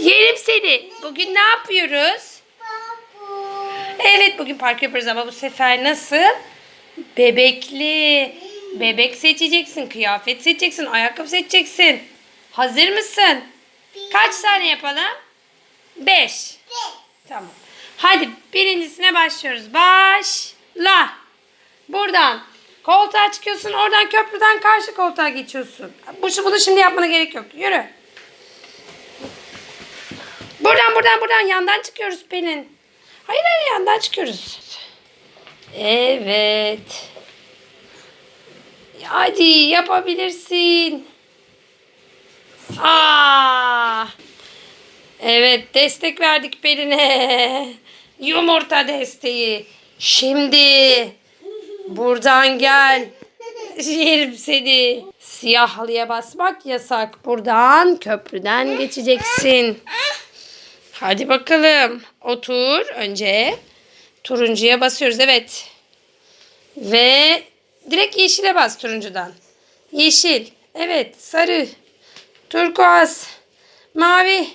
Yerim seni. Bugün ne yapıyoruz? Evet bugün park yapıyoruz ama bu sefer nasıl? Bebekli. Bebek seçeceksin, kıyafet seçeceksin, ayakkabı seçeceksin. Hazır mısın? Kaç tane yapalım? Beş. Tamam. Hadi birincisine başlıyoruz. Başla. Buradan koltuğa çıkıyorsun. Oradan köprüden karşı koltuğa geçiyorsun. Bu, bunu şimdi yapmana gerek yok. Yürü. Buradan buradan buradan yandan çıkıyoruz Pelin. Hayır hayır yandan çıkıyoruz. Evet. Hadi yapabilirsin. Aa. Evet destek verdik Pelin'e. Yumurta desteği. Şimdi buradan gel. Yerim seni. Siyah halıya basmak yasak. Buradan köprüden geçeceksin. Hadi bakalım. Otur önce. Turuncuya basıyoruz. Evet. Ve direkt yeşile bas turuncudan. Yeşil. Evet. Sarı. Turkuaz. Mavi.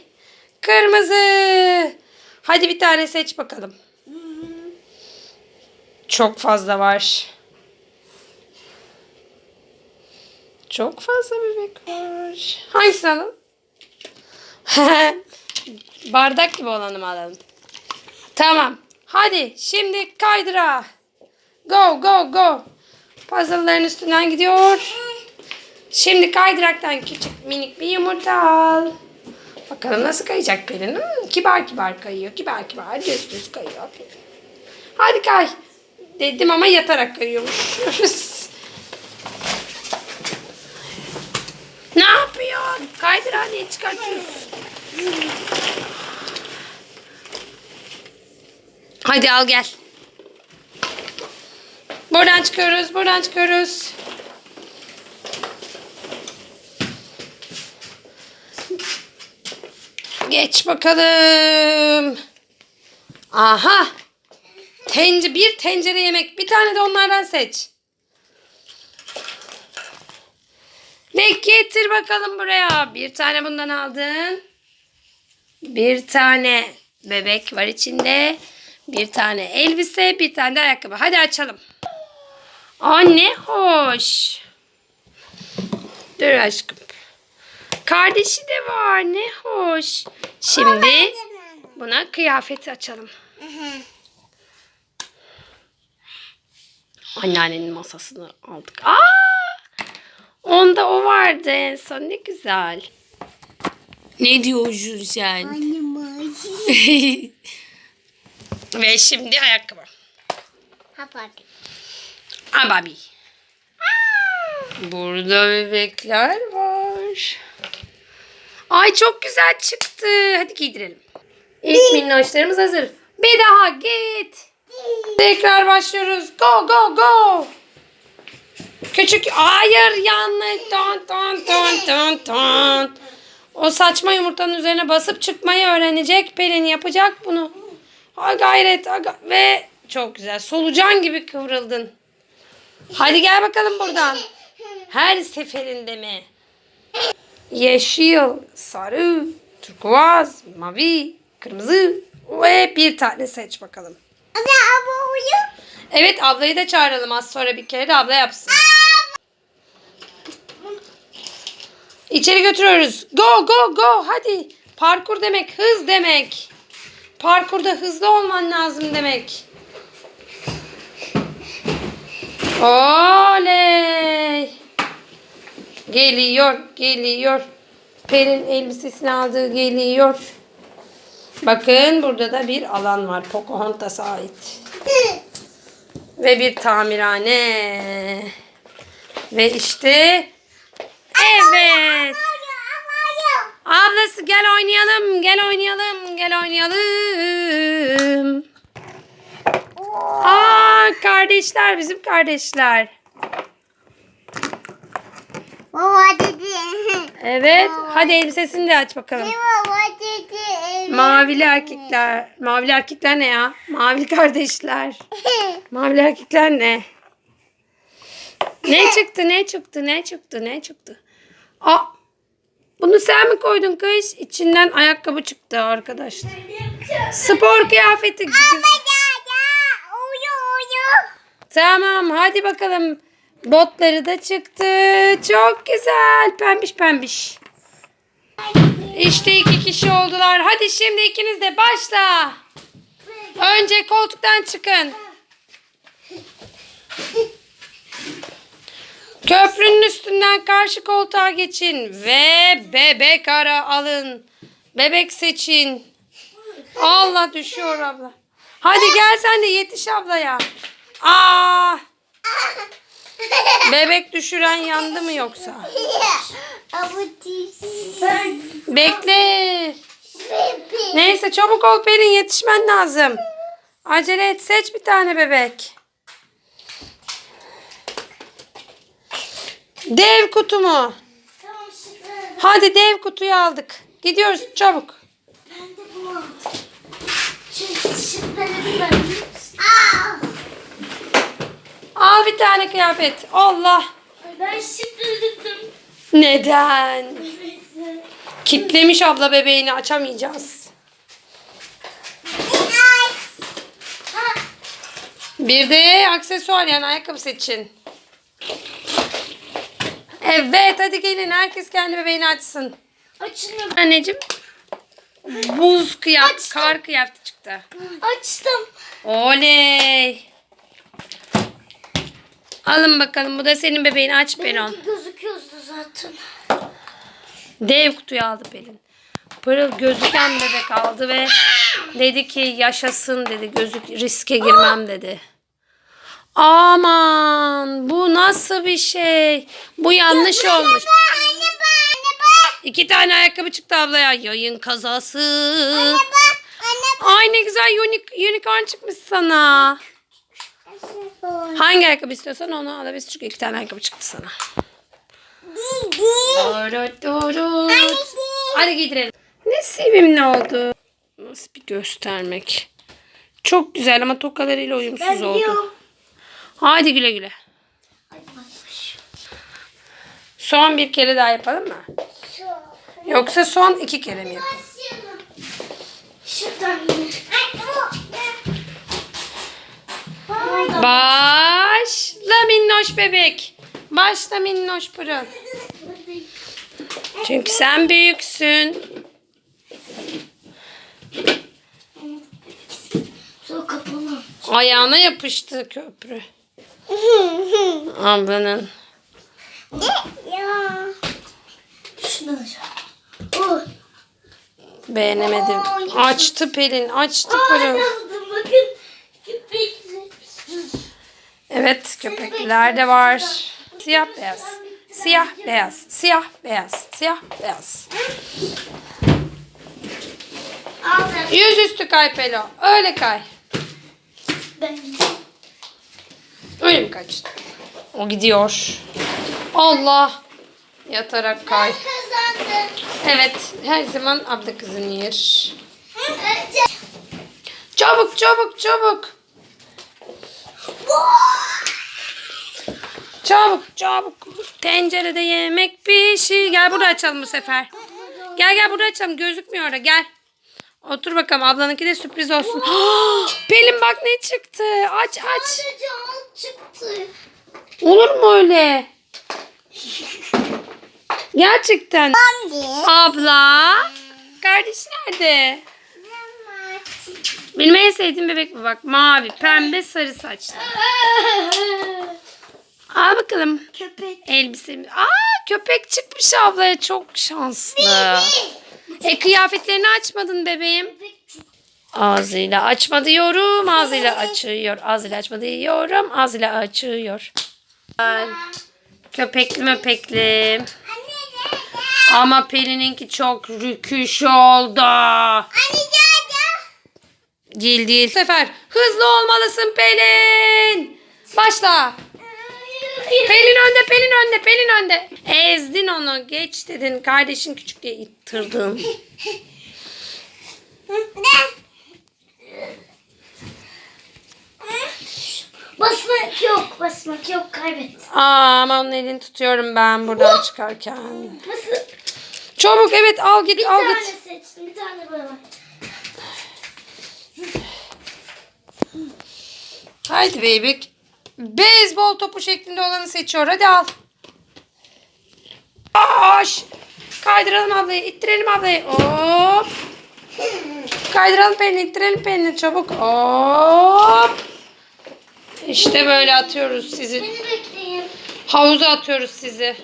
Kırmızı. Hadi bir tane seç bakalım. Çok fazla var. Çok fazla bebek var. Hangisini alalım? Bardak gibi olanı mı alalım? Tamam. Hadi şimdi kaydıra. Go go go. Puzzle'ların üstünden gidiyor. Şimdi kaydıraktan küçük minik bir yumurta al. Bakalım nasıl kayacak Pelin? Hmm, kibar kibar kayıyor. Kibar kibar düz düz kayıyor. Hadi kay. Dedim ama yatarak kayıyormuş. ne yapıyorsun? Kaydıraneyi çıkartıyorsun. Hadi al gel. Buradan çıkıyoruz, buradan çıkıyoruz. Geç bakalım. Aha. Tence bir tencere yemek. Bir tane de onlardan seç. Ve getir bakalım buraya. Bir tane bundan aldın. Bir tane bebek var içinde. Bir tane elbise, bir tane de ayakkabı. Hadi açalım. Aa ne hoş. Dur aşkım. Kardeşi de var. Ne hoş. Şimdi buna kıyafeti açalım. Anneannenin masasını aldık. Aa! Onda o vardı en son. Ne güzel. Ne diyorsun sen? Ve şimdi ayakkabı. Ababi. Burada bebekler var. Ay çok güzel çıktı. Hadi giydirelim. İlk minnoşlarımız hazır. Bir daha git. Tekrar başlıyoruz. Go go go. Küçük hayır yanlış. Ton ton ton ton ton. O saçma yumurtanın üzerine basıp çıkmayı öğrenecek. Pelin yapacak bunu. Ha gayret. ha ga- Ve çok güzel. Solucan gibi kıvrıldın. Hadi gel bakalım buradan. Her seferinde mi? Yeşil, sarı, turkuaz, mavi, kırmızı ve bir tane seç bakalım. Evet ablayı da çağıralım az sonra bir kere de abla yapsın. İçeri götürüyoruz. Go go go hadi. Parkur demek hız demek. Parkurda hızlı olman lazım demek. Oley. Geliyor, geliyor. Pelin elbisesini aldığı geliyor. Bakın burada da bir alan var. Pocahontas'a ait. Ve bir tamirhane. Ve işte evet. Ablası gel oynayalım, gel oynayalım, gel oynayalım. Aa kardeşler, bizim kardeşler. Baba dedi. Evet, hadi elbisesini de aç bakalım. Baba dedi. Mavili erkekler. Mavili erkekler ne ya? Mavili kardeşler. Mavili erkekler ne? Ne çıktı, ne çıktı, ne çıktı, ne çıktı? Aa, Bunu sen mi koydun kız? İçinden ayakkabı çıktı arkadaşlar. Spor kıyafeti. Tamam hadi bakalım. Botları da çıktı. Çok güzel. Pembiş pembiş. İşte iki kişi oldular. Hadi şimdi ikiniz de başla. Önce koltuktan çıkın. Köprünün üstünden karşı koltuğa geçin ve bebek ara alın. Bebek seçin. Allah düşüyor abla. Hadi gel sen de yetiş ablaya. Aa! Bebek düşüren yandı mı yoksa? Bekle. Neyse çabuk ol Pelin yetişmen lazım. Acele et seç bir tane bebek. Dev kutu mu? Hadi dev kutuyu aldık. Gidiyoruz çabuk. Al bir tane kıyafet. Allah. Ben. Neden? Kitlemiş abla bebeğini açamayacağız. Bir de aksesuar yani ayakkabı seçin. Evet hadi gelin herkes kendi bebeğini açsın. Açın. Anneciğim buz kıyafet, kar kıyafeti çıktı. Açtım. Oley. Alın bakalım bu da senin bebeğin aç. Benimki gözüküyordu zaten. Dev kutuyu aldı Pelin. Pırıl gözüken bebek aldı ve dedi ki yaşasın dedi. Gözük riske girmem dedi. Aman bu nasıl bir şey? Bu yanlış olmuş. Anne bak. Anne bak. İki tane ayakkabı çıktı ablaya. Yayın kazası. Bak. Anne Ay ne güzel unic- unicorn çıkmış sana. Hangi ayakkabı istiyorsan onu alabilirsin. Çünkü iki tane ayakkabı çıktı sana. Dorot, dorot. Hadi giydirelim. Ne sevimli oldu. Nasıl bir göstermek. Çok güzel ama tokalarıyla uyumsuz oldu. Hadi güle güle. Son bir kere daha yapalım mı? Yoksa son iki kere mi yapalım? Başla minnoş bebek. Başla minnoş pırıl. Çünkü sen büyüksün. Ayağına yapıştı köprü. Ablanın. Ya. Şunu alacağım. Oh. Beğenemedim. Açtı Pelin. Açtı Pırıl. Aldım bakın. Köpekler. Evet köpekler de var. Siyah beyaz. Siyah beyaz. Siyah beyaz. Siyah beyaz. Yüzüstü kay Pelo. Öyle kay. Ben. Mi kaçtı? O gidiyor. Allah. Yatarak kay. Evet. Her zaman abla kızın yer. Çabuk çabuk çabuk. Çabuk çabuk. Tencerede yemek pişir. Gel burada açalım bu sefer. Gel gel burada açalım. Gözükmüyor orada. Gel. Otur bakalım. Ablanınki de sürpriz olsun. Pelin bak ne çıktı. Aç aç. Sadece alt çıktı. Olur mu öyle? Gerçekten. Abla. Kardeş nerede? Benim en sevdiğim bebek bu bak. Mavi, pembe, sarı saçlı. Al bakalım. Köpek. Elbisemi. Aa köpek çıkmış ablaya. Çok şanslı. E kıyafetlerini açmadın bebeğim. Ağzıyla açma diyorum. Ağzıyla açıyor. Ağzıyla açma diyorum. Ağzıyla açıyor. Köpekli möpekli. Ama Pelin'inki çok rüküş oldu. Değil değil. Bu sefer hızlı olmalısın Pelin. Başla. Pelin önde, Pelin önde, Pelin önde. Ezdin onu. Geç dedin. Kardeşin küçük diye ittirdin. Basmak yok. Basmak yok. Kaybettim. Aman elini tutuyorum ben buradan çıkarken. Nasıl? Çabuk evet al git Bir al tane git. seçtim. Bir tane var. Haydi beybik. Beyzbol topu şeklinde olanı seçiyor. Hadi al. Koş. Kaydıralım ablayı. ittirelim ablayı. Hop. Kaydıralım pelini. ittirelim pelini. Çabuk. Hop. İşte böyle atıyoruz sizi. Havuza atıyoruz sizi.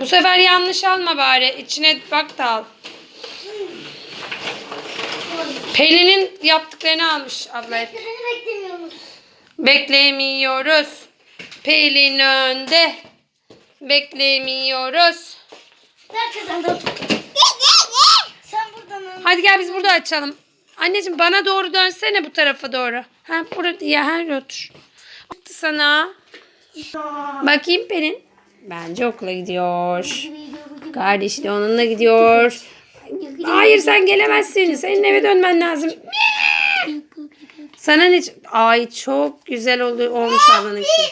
Bu sefer yanlış alma bari. İçine bak da al. Pelin'in yaptıklarını almış abla hep. Beni beklemiyorsunuz. Beklemiyoruz. Pelin önde. Beklemiyoruz. Ben kazandım. Sen buradan al. Hadi gel biz burada açalım. Anneciğim bana doğru dönsene bu tarafa doğru. Ha burada ya her otur. Baktı sana. Bakayım Pelin. Bence okula gidiyor. Kardeşi de onunla gidiyor. Hayır sen gelemezsin. Senin eve dönmen lazım. Sana ne? Ay çok güzel oldu, olmuş ablanın için.